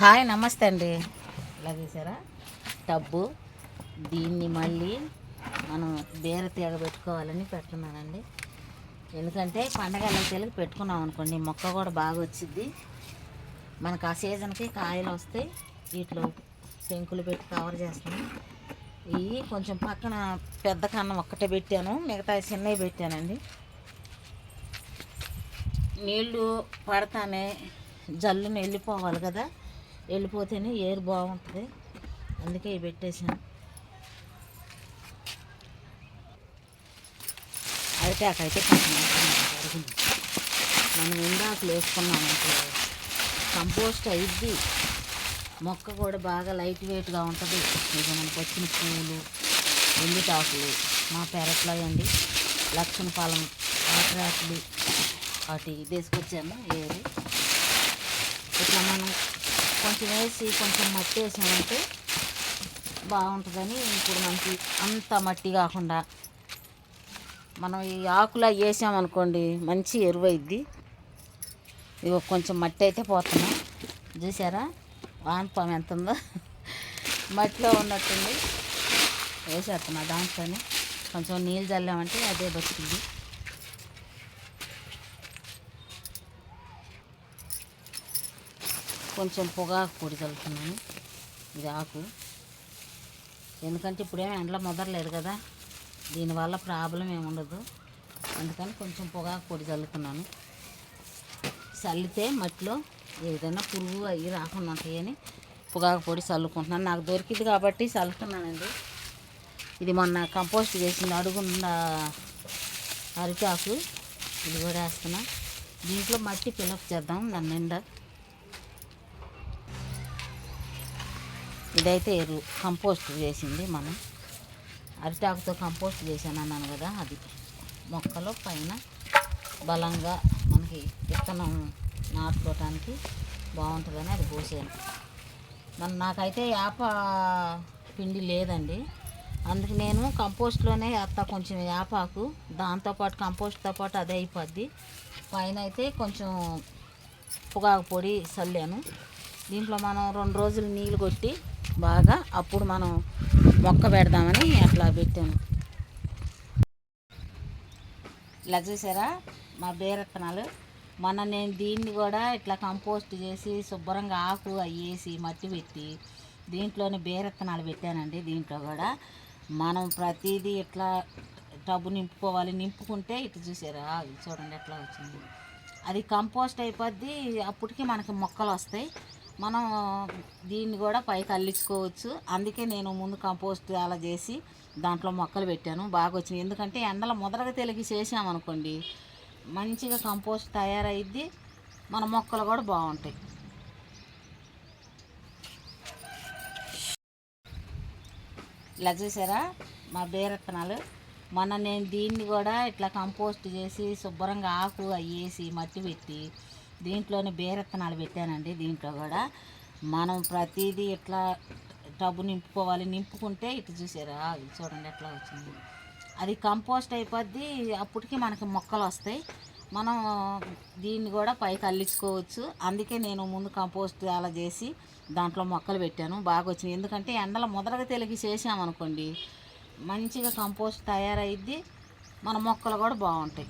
Hi నమస్తే అండి. ఇలా చూసారా టబ్బు దీన్ని మళ్ళీ మనం బీర తీగ పెట్టుకోవాలని పెట్టున్నానండి. ఎందుకంటే పండగల తెలుగు పెట్టుకున్నాం అనుకోండి మొక్క కూడా బాగా వచ్చింది మనకు ఆ సీజన్కి కాయలు వస్తాయి వీటిలో పెంకులు పెట్టి కవర్ చేస్తాను ఇవి కొంచెం పక్కన పెద్ద కన్నం ఒక్కటే పెట్టాను మిగతా చిన్నవి పెట్టానండి. నీళ్ళు పడతానే జల్లును వెళ్ళిపోవాలి కదా. వెళ్ళిపోతేనే ఏరు బాగుంటుంది. అందుకే ఇవి పెట్టేసాను అయితే అక్కడైతే జరిగింది. మనం ఎండాకులు వేసుకున్నామంటే కంపోస్ట్ అయిద్ది. మొక్క కూడా బాగా లైట్ వెయిట్గా ఉంటుంది. ఇక మనకు వచ్చిన పూలు ఎండిటాకులు మా పెరట్లో అండి. లక్ష్మణపాలెం ఆటరాకులు వాటి తీసుకొచ్చాము ఏది? ఇట్లా మనం కొంచెం వేసి కొంచెం మట్టి వేసామంటే బాగుంటుందని ఇప్పుడు మనకి అంత మట్టి కాకుండా మనం ఈ ఆకులా వేసామనుకోండి మంచి ఎరువు అయింది ఇగో కొంచెం మట్టి అయితే పోతున్నాం. చూసారా? వానపాము ఎంత ఉందో మట్టిలో ఉన్నట్టుంది. వేసేస్తున్నా దాంట్లోనే. కొంచెం నీళ్ళు చల్లామంటే అదే బతుకుద్ది. కొంచెం పొగాకు పొడి చల్లుతున్నాను ఇది ఆకు. ఎందుకంటే ఇప్పుడేం ఎండలో మొదలలేదు కదా దీనివల్ల ప్రాబ్లం ఏమి ఉండదు. అందుకని కొంచెం పొగాకు పొడి చల్లుకున్నాను చల్లితే మట్టిలో ఏదైనా పురుగు అవి రాకుండా ఉంటాయని పొగాకు పొడి చల్లుకుంటున్నాను. నాకు దొరికింది కాబట్టి చల్లుకున్నానండి ఇది మొన్న కంపోస్ట్ చేసింది అడుగున్న అరిటాకు ఇది కూడా వేస్తున్నా. దీంట్లో మట్టి ఫిలప్ చేద్దాం. దాని నిండా ఇదైతే ఎరువు కంపోస్ట్ చేసింది మనం. అరిటాకుతో కంపోస్ట్ చేశాను అన్నాను కదా అది. మొక్కలో పైన బలంగా మనకి విత్తనం నాటుకోవటానికి బాగుంటుందని అది పోసాను మన నాకైతే యాప పిండి లేదండి. అందుకు నేను కంపోస్ట్లోనే వేస్తా కొంచెం యాపాకు దాంతోపాటు కంపోస్ట్తో పాటు అదే అయిపోద్ది. పైన అయితే కొంచెం పొగాకు పొడి చల్లాను. దీంట్లో మనం రెండు రోజులు నీళ్ళు కొట్టి బాగా అప్పుడు మనం మొక్క పెడదామని అట్లా పెట్టాను ఇలా చూసారా? మా బీరత్తనాలు మొన్న నేను దీన్ని కూడా ఇట్లా కంపోస్ట్ చేసి శుభ్రంగా ఆకు అవి వేసి మట్టి పెట్టి దీంట్లోనే బీరత్తనాలు పెట్టానండి దీంట్లో కూడా. మనం ప్రతిదీ ఇట్లా టబ్బు నింపుకోవాలి నింపుకుంటే ఇటు చూసారా? చూడండి ఎట్లా వచ్చింది. అది కంపోస్ట్ అయిపోద్ది అప్పటికి మనకి మొక్కలు వస్తాయి. మనం దీన్ని కూడా పైకి అల్లించుకోవచ్చు. అందుకే నేను ముందు కంపోస్ట్ అలా చేసి దాంట్లో మొక్కలు పెట్టాను. బాగా వచ్చినాయి. ఎందుకంటే ఎండల మొదలగా తెలిగి చేసామనుకోండి మంచిగా కంపోస్ట్ తయారైద్ది మన మొక్కలు కూడా బాగుంటాయి. ఇలా చూసారా? మా బీరత్తనాలు. మొన్న నేను దీన్ని కూడా ఇట్లా కంపోస్ట్ చేసి శుభ్రంగా ఆకు అవి వేసి మట్టి పెట్టి దీంట్లోనే బీరత్తనాలు పెట్టానండి దీంట్లో కూడా. మనం ప్రతిదీ ఇట్లా టబ్బు నింపుకోవాలి నింపుకుంటే ఇటు చూసారా చూడండి ఎట్లా వచ్చింది. అది కంపోస్ట్ అయిపోద్ది అప్పటికి మనకి మొక్కలు వస్తాయి. మనం దీన్ని కూడా పైకి అల్లించుకోవచ్చు. అందుకే నేను ముందు కంపోస్ట్ అలా చేసి దాంట్లో మొక్కలు పెట్టాను బాగా వచ్చినాయి. ఎందుకంటే ఎండలో మొదలగా తెలిగి చేసామనుకోండి మంచిగా కంపోస్ట్ తయారైద్ది మన మొక్కలు కూడా బాగుంటాయి.